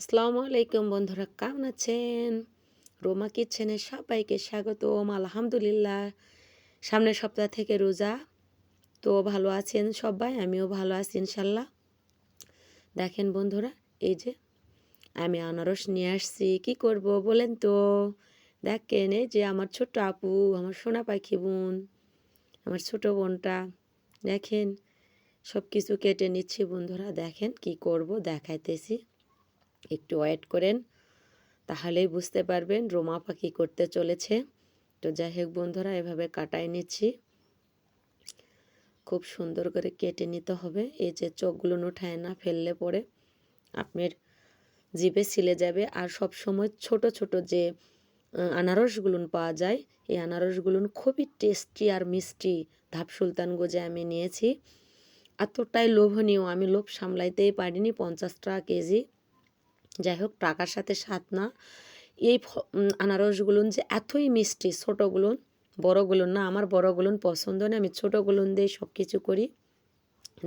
আসসালামু আলাইকুম বন্ধুরা, কেমন আছেন? রোমা কিচেনে সবাইকে স্বাগতম, আলহামদুলিল্লাহ। সামনের সপ্তাহ থেকে রোজা, তো ভালো আছেন সবাই? আমিও ভালো আছি, ইনশাল্লাহ। দেখেন বন্ধুরা, এই যে আমি আনারস নিয়ে আসছি, কি করব বলেন তো? দেখেন, এই যে আমার ছোট্ট আপু, আমার সোনা পাখি বোন, আমার ছোট বোনটা, দেখেন সব কিছু কেটে নিচ্ছি বন্ধুরা, দেখেন কি করব, দেখাইতেছি। একটু ওয়েট করেন, তাহলেই বুঝতে পারবেন রোমা পাখি করতে চলেছে। তো যাই হোক বন্ধুরা, এভাবে কাটাই নিচ্ছি। খুব সুন্দর করে কেটে নিতে হবে। এই যে চোখগুলো উঠায় না ফেললে পরে আপনার জিভে ছিলে যাবে। আর সব সময় ছোট ছোট যে আনারসগুলো পাওয়া যায়, এই আনারসগুলো খুবই টেস্টি আর মিষ্টি ধাপ সুলতান গোজে আমি নিয়েছি। এতটাই লোভনীয়, আমি লোভ সামলাইতেই পারিনি, পঞ্চাশ টাকা কেজি। যাই হোক টাকার সাথে সাত না। এই আনারসগুলো যে এতই মিষ্টি, ছোটোগুলো, বড়গুলো না, আমার বড়গুলো পছন্দ না। আমি ছোটোগুলো দিয়ে সব কিছু করি।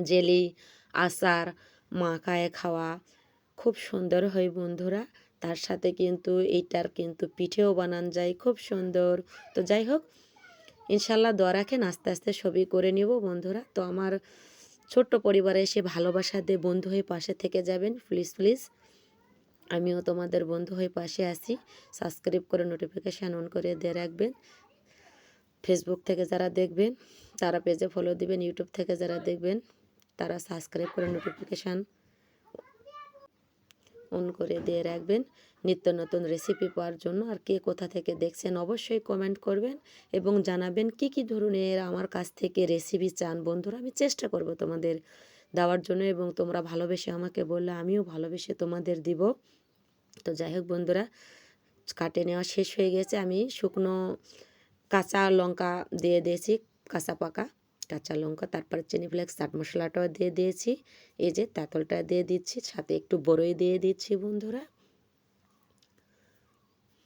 জেলি, আচার, মাখায় খাওয়া খুব সুন্দর হয় বন্ধুরা। তার সাথে কিন্তু এইটার কিন্তু পিঠেও বানান যায়, খুব সুন্দর। তো যাই হোক ইনশাল্লাহ দোয়া রাখেন, আস্তে আস্তে ছবি করে নিব বন্ধুরা। তো আমার ছোট্ট পরিবারে এসে ভালোবাসা দিয়ে বন্ধু হয়ে পাশে থেকে যাবেন, প্লিজ প্লিজ। আমিও তোমাদের বন্ধু হয়ে পাশে আছি। সাবস্ক্রাইব করে নোটিফিকেশান অন করে দিয়ে রাখবেন। ফেসবুক থেকে যারা দেখবেন, তারা পেজে ফলো দিবেন ইউটিউব থেকে যারা দেখবেন, তারা সাবস্ক্রাইব করে নোটিফিকেশান অন করে দিয়ে রাখবেন। নিত্য নতুন রেসিপি পাওয়ার জন্য আর কে কোথা থেকে দেখছেন অবশ্যই কমেন্ট করবেন এবং জানাবেন কি কি ধরনের আমার কাছ থেকে রেসিপি চান। বন্ধুরা, আমি চেষ্টা করব তোমাদের দেওয়ার জন্য এবং তোমরা ভালোবেসে আমাকে বললে আমিও ভালোবেসে তোমাদের দিব। তো যাই হোক বন্ধুরা, কাটে নেওয়া শেষ হয়ে গেছে। আমি শুকনো কাঁচা লঙ্কা দিয়ে দিয়েছি, কাঁচা পাকা কাঁচা লঙ্কা, তারপর চিনি ফ্লেক্স, চাট মশলাটাও দিয়ে দিয়েছি। এই যে তেঁতলটা দিয়ে দিচ্ছি, সাথে একটু বড়ই দিয়ে দিচ্ছি বন্ধুরা।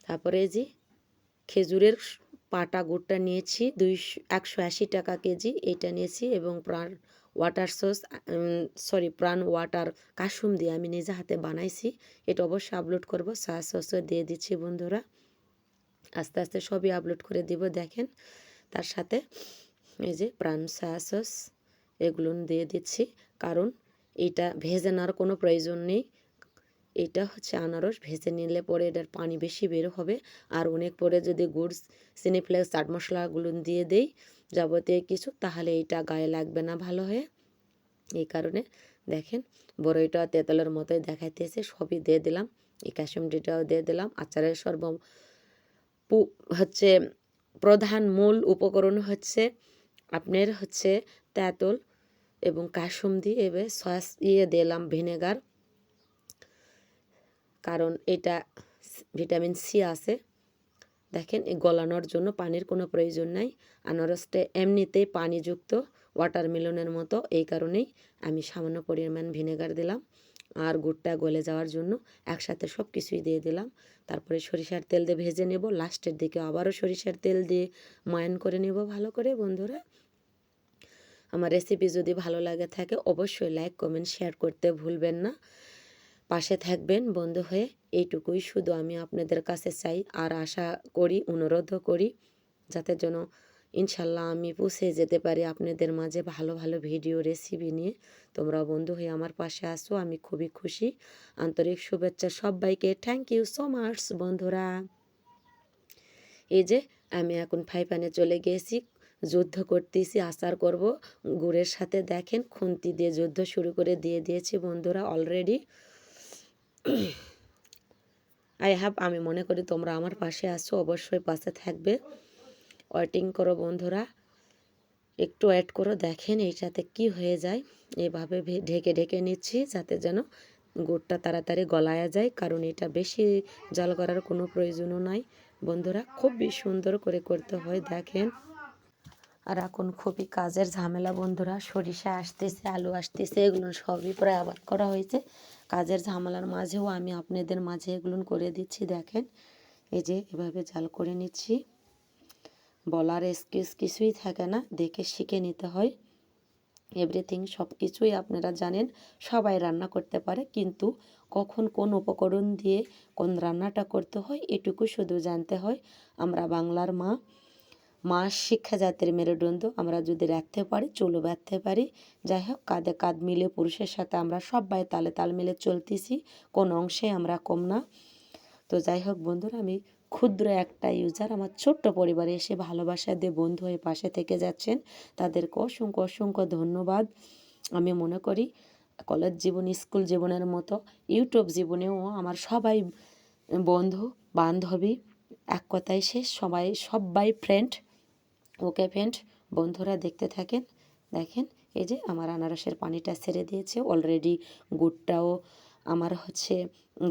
তারপরে যে খেজুরের পাটা গুড়টা নিয়েছি, দুইশো, একশো আশি টাকা কেজি এটা নিয়েছি এবং Pran water sauce sorry Pran water কাসুম দিয়ে আমি নিজে হাতে বানাইছি। এটা অবশ্যই আপলোড করব সয়া সসও দিয়ে দিচ্ছি বন্ধুরা। আস্তে আস্তে সবই আপলোড করে দিব, দেখেন। তার সাথে এই যে প্রাণ সয়া সস এগুলো দিয়ে দিচ্ছি। কারণ এইটা ভেজে নেওয়ার কোনো প্রয়োজন নেই। এটা হচ্ছে আনারস, ভেজে নিলে পরে এটার পানি বেশি বের হবে। আর অনেক পরে যদি গুড় সিনিফ্লেক্স চাট মশলাগুলো দিয়ে দেই যাবতীয় কিছু, তাহলে এইটা গায়ে লাগবে না ভালো হয়ে। এই কারণে দেখেন বড়ইটা তেঁতলের মতোই দেখাইতেছে, সবই দিয়ে দিলাম। এই কাশুমডিটাও দিয়ে দিলাম। আচারের সর্ব হচ্ছে প্রধান মূল উপকরণ হচ্ছে আপনার হচ্ছে তেঁতল এবং কাসুমদি এবার সস ইয়ে দিলাম ভিনেগার। কারণ এটা ভিটামিন সি আছে। দেখেন এই গলানোর জন্য পানির কোনো প্রয়োজন নাই। আনারসটা এমনিতেই পানিযুক্ত ওয়াটারমেলনের মতো। এই কারণেই আমি সামান্য পরিমাণ ভিনেগার দিলাম আর গুড়টা গলে যাওয়ার জন্য একসাথে সব কিছুই দিয়ে দিলাম। তারপরে সরিষার তেল দিয়ে ভেজে নেব। লাস্টের দিকে আবারও সরিষার তেল দিয়ে ময়ান করে নেব ভালো করে, বন্ধুরা। আমার রেসিপি যদি ভালো লাগে থাকে, অবশ্যই লাইক কমেন্ট শেয়ার করতে ভুলবেন না। পাশে থাকবেন বন্ধু হয়ে। এইটুকুই শুধু আমি আপনাদের কাছে চাই আর আশা করি, অনুরোধও করি যাতে যেন ইনশাল্লাহ আমি পৌঁছে যেতে পারি আপনাদের মাঝে ভালো ভালো ভিডিও রেসিপি নিয়ে। তোমরা বন্ধু হয়ে আমার পাশে আসো, আমি খুবই খুশি। আন্তরিক শুভেচ্ছা সবাইকে। থ্যাংক ইউ সো মাচ বন্ধুরা। এই যে আমি এখন ফাইপানে চলে গিয়েছি, যুদ্ধ করতেছি, আচার করব। গুড়ের সাথে দেখেন, খুন্তি দিয়ে যুদ্ধ শুরু করে দিয়ে দিয়েছি বন্ধুরা অলরেডি। আই হ্যাভ আমি মনে করি তোমরা আমার পাশে আসো অবশ্যই পাশে থাকবে। ওয়েটিং করো বন্ধুরা। একটু ওয়েট করো, দেখেন এইটাতে কি হয়ে যায়। এভাবে ঢেকে ঢেকে নিচ্ছি যাতে যেন গুড়টা তাড়াতাড়ি গলায়া যায়, কারণ এটা বেশি জাল করার কোনো প্রয়োজনও নাই। বন্ধুরা, খুবই সুন্দর করে করতে হয়, দেখেন। আর এখন খুবই কাজের ঝামেলা বন্ধুরা, সরিষা আসতেছে, আলু আসতেছে, এগুলো সবই প্রায় আবাদ করা হয়েছে। কাজের ঝামেলার মাঝেও আমি আপনাদের মাঝে এগুলো করে দিচ্ছি, দেখেন। এই যে এভাবে জাল করে নিচ্ছি। বলার এক্সকিউজ কিছুই থাকে না, দেখে শিখে নিতে হয়। এভরিথিং সব কিছুই আপনারা জানেন, সবাই রান্না করতে পারে, কিন্তু কখন কোন উপকরণ দিয়ে কোন রান্নাটা করতে হয়, এটুকু শুধু জানতে হয়। আমরা বাংলার মা মা শিক্ষা জাতির মেরুদণ্ড আমরা যদি রাখতে পারি চুলো বাঁধতে পারি। যাই হোক, কাঁধে কাঁধ মিলে পুরুষের সাথে আমরা সবাই তালে তাল মিলে চলতেছি, কোন অংশে আমরা কম না। তো যাই হোক বন্ধুরা, আমি ক্ষুদ্র একটা ইউজার আমার ছোট্ট পরিবারে এসে ভালোবাসা দিয়ে বন্ধু হয়ে পাশে থেকে যাচ্ছেন। তাদেরকে অসংখ্য অসংখ্য ধন্যবাদ। আমি মনে করি, কলেজ জীবন, স্কুল জীবনের মতো, ইউটিউব জীবনেও আমার সবাই বন্ধু, বান্ধবী, এক কথায় শেষ, সবাই সবাই ফ্রেন্ড ওকে ফ্রেন্ড বন্ধুরা দেখতে থাকেন। দেখেন, এই যে আমার আনারসের পানিটা ছেড়ে দিয়েছে। অলরেডি গুড়টাও আমার হচ্ছে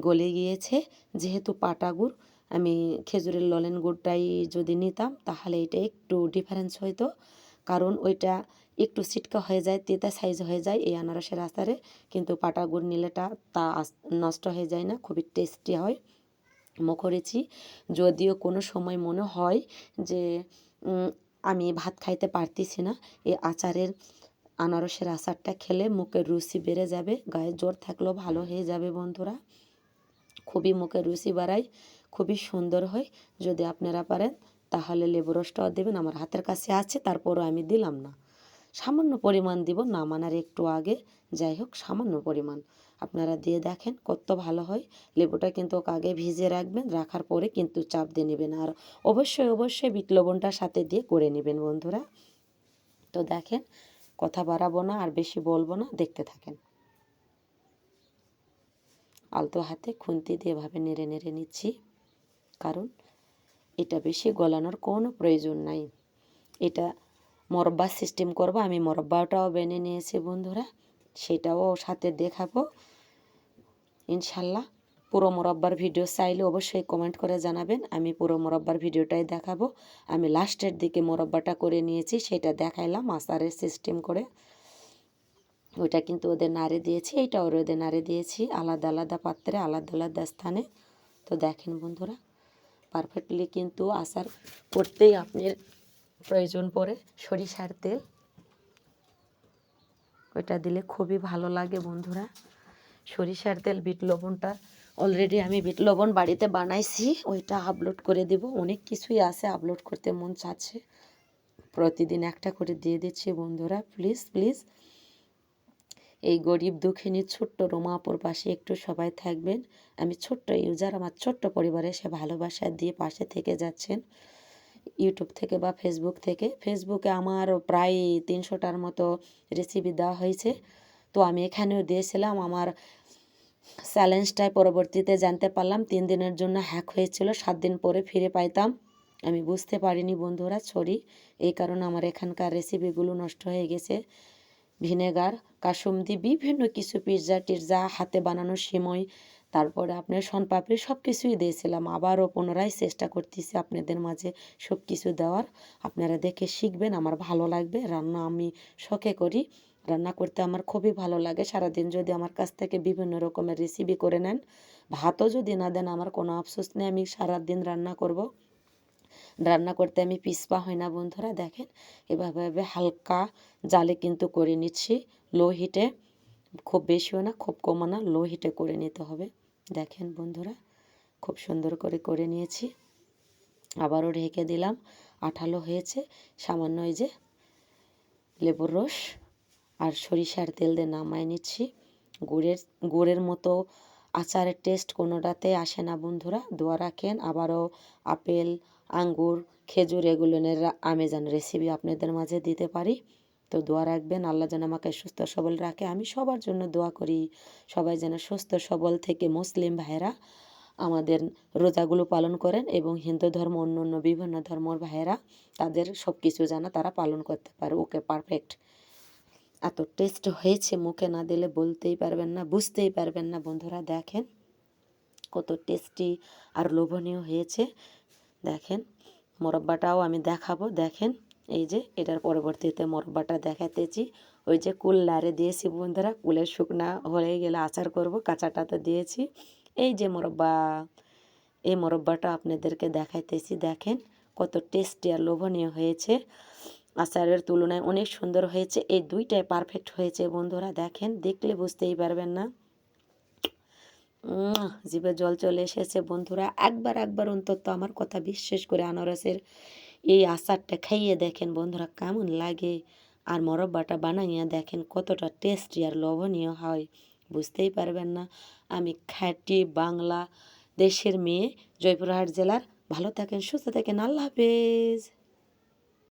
গলে গিয়েছে। যেহেতু পাটা গুড়, আমি খেজুরের ললেন গুড়টাই যদি নিতাম, তাহলে এটা একটু ডিফারেন্স হইতো। কারণ ওইটা একটু সিটকা হয়ে যায়, তেতা সাইজ হয়ে যায় এই আনারসের আচারে। কিন্তু পাটা গুড় নিলেটা তা নষ্ট হয়ে যায় না, খুবই টেস্টি হয়। মুখরেছি যদিও কোনো সময় মনে হয় যে আমি ভাত খাইতে পারতেছি না। এই আচারের আনারসের আচারটা খেলে মুখের রুচি বেড়ে যাবে, গায়ে জ্বর থাকলেও ভালো হয়ে যাবে বন্ধুরা। খুবই মুখের রুচি বাড়ায়, খুবই সুন্দর হয়। যদি আপনারা পারেন, তাহলে লেবু রসটাও দেবেন, আমার হাতের কাছে আছে, তারপরও আমি দিলাম না। সামান্য পরিমাণ দিব নামানোর একটু আগে। যাই হোক, সামান্য পরিমাণ। আপনারা দিয়ে দেখেন কত ভালো হয়। লেবুটা কিন্তু আগে ভিজিয়ে রাখবেন, রাখার পরে কিন্তু চাপ দিয়ে নেবেন। আর অবশ্যই অবশ্যই বিট লবণটার সাথে দিয়ে করে নেবেন বন্ধুরা। তো দেখেন, কথা বাড়াবো না আর বেশি বলব না, দেখতে থাকেন। আলতো হাতে খুন্তি দিয়ে এভাবে নেড়ে নেড়ে নিচ্ছি। কারণ এটা বেশি গলানোর কোনো প্রয়োজন নাই। এটা মরব্বা সিস্টেম করব, আমি মরব্বাটাও বেনে নিয়েছি বন্ধুরা। সেটাও সাথে দেখাবো। ইনশাল্লাহ পুরো মোরব্বার ভিডিও চাইলে অবশ্যই কমেন্ট করে জানাবেন। আমি পুরো মোরব্বার ভিডিওটাই দেখাবো। আমি লাস্টের দিকে মোরব্বাটা করে নিয়েছি, সেটা দেখাইলাম আচারের সিস্টেম করে। ওইটা কিন্তু ওদের নাড়ে দিয়েছি এইটা ওর ওদের নাড়ে দিয়েছি, আলাদা আলাদা পাত্রে, আলাদা আলাদা স্থানে। তো দেখেন বন্ধুরা পারফেক্টলি কিন্তু আচার করতেই আপনার প্রয়োজন পড়ে সরিষার তেল। ওইটা দিলে খুবই ভালো লাগে বন্ধুরা। সরিষার তেল, বিট লবণটা অলরেডি আমি বিট লবণ বাড়িতে বানাইছি, ওইটা আপলোড করে দেব। অনেক কিছুই আছে আপলোড করতে মন চাচ্ছে। প্রতিদিন একটা করে দিয়ে দিচ্ছি বন্ধুরা প্লিজ প্লিজ এই গরিব দুঃখিনী ছোট্ট রোমাপুর পাশে একটু সবাই থাকবেন। আমি ছোট্ট ইউজার আমার ছোট্ট পরিবারে সে ভালোবাসা দিয়ে পাশে থেকে যাচ্ছেন। ইউটিউব থেকে বা ফেসবুক থেকে। ফেসবুকে আমার প্রায় তিনশোটার মতো রেসিপি দেওয়া হয়েছে। তো আমি এখানেও দিয়েছিলাম। আমার চ্যালেঞ্জটাই পরবর্তীতে জানতে পারলাম। তিন দিনের জন্য হ্যাক হয়েছিল। সাত দিন পরে ফিরে পাইতাম। আমি বুঝতে পারিনি বন্ধুরা ছড়ি এই কারণে আমার এখানকার রেসিপিগুলো নষ্ট হয়ে গেছে। ভিনেগার, কাসুমদি, বিভিন্ন কিছু পিৎজা টিৎজা হাতে বানানো সিমই তারপরে আপনার শনপাপড়ি সব কিছুই দিয়েছিলাম। আবারও পুনরায় চেষ্টা করতেছি আপনাদের মাঝে সব কিছু দেওয়ার। আপনারা দেখে শিখবেন, আমার ভালো লাগবে। রান্না আমি শখে করি। রান্না করতে আমার খুবই ভালো লাগে। সারাদিন যদি আমার কাছ থেকে বিভিন্ন রকমের রেসিপি করে নেন, ভাতও যদি না দেন, আমার কোনো আফসোস নেই। আমি সারাদিন রান্না করব। রান্না করতে আমি পিসপা হয় না বন্ধুরা, দেখেন। এভাবে হালকা জালে কিন্তু করে নিচ্ছি। লো হিটে খুব বেশিও না, খুব কমও না, লো হিটে করে নিতে হবে। দেখেন বন্ধুরা, খুব সুন্দর করে করে নিয়েছি। আবারও ঢেকে দিলাম, আঠালো হয়েছে। সামান্য এই যে লেবুর রস আর সরিষার তেল দিয়ে নামায় নিচ্ছি। গুড়ের গুড়ের মতো আচারের টেস্ট কোনোটাতে আসে না বন্ধুরা, দোয়া রাখেন। আবারও আপেল, আঙ্গুর, খেজুর এগুলোনের আমেজান রেসিপি আপনাদের মাঝে দিতে পারি। তো দোয়া রাখবেন, আল্লাহ যেন আমাকে সুস্থ সবল রাখে। আমি সবার জন্য দোয়া করি, সবাই যেন সুস্থ, সবল থেকে মুসলিম ভাইয়েরা আমাদের রোজাগুলো পালন করেন এবং হিন্দু ধর্ম, অন্য অন্য বিভিন্ন ধর্মর ভাইয়েরা তাদের সব কিছু যেন তারা পালন করতে পারে। ওকে পারফেক্ট এত টেস্ট হয়েছে, মুখে না দিলে বলতেই পারবেন না, বুঝতেই পারবেন না। বন্ধুরা, দেখেন কত টেস্টি আর লোভনীয় হয়েছে। দেখেন, মোরব্বাটাও আমি দেখাবো। দেখেন এই যে এটার পরবর্তীতে মোরব্বাটা দেখাতেছি ওই যে কুল লারে দিয়েছি বন্ধুরা, কুলের শুকনা হয়ে গেলে আচার করব, কাঁচাটা তো দিয়েছি। এই যে মোরব্বা, এই মোরব্বাটা আপনাদেরকে দেখাইতেছি, দেখেন কত টেস্টি আর লোভনীয় হয়েছে। আচারের তুলনায় অনেক সুন্দর হয়েছে, এই দুইটাই পারফেক্ট হয়েছে বন্ধুরা, দেখেন, দেখলে বুঝতেই পারবেন না। জিভে জল চলে এসেছে বন্ধুরা, একবার একবার অন্তত আমার কথা বিশ্বাস করে আনারসের এই আচারটা খাইয়ে দেখেন বন্ধুরা কেমন লাগে। আর মরব্বাটা বানাইয়া দেখেন কতটা টেস্টি আর লোভনীয় হয়। বুঝতেই পারবেন না, আমি খাঁটি বাংলা দেশের মেয়ে জয়পুরহাট জেলার। ভালো থাকেন, সুস্থ থাকেন, আল্লাহ হাফেজ।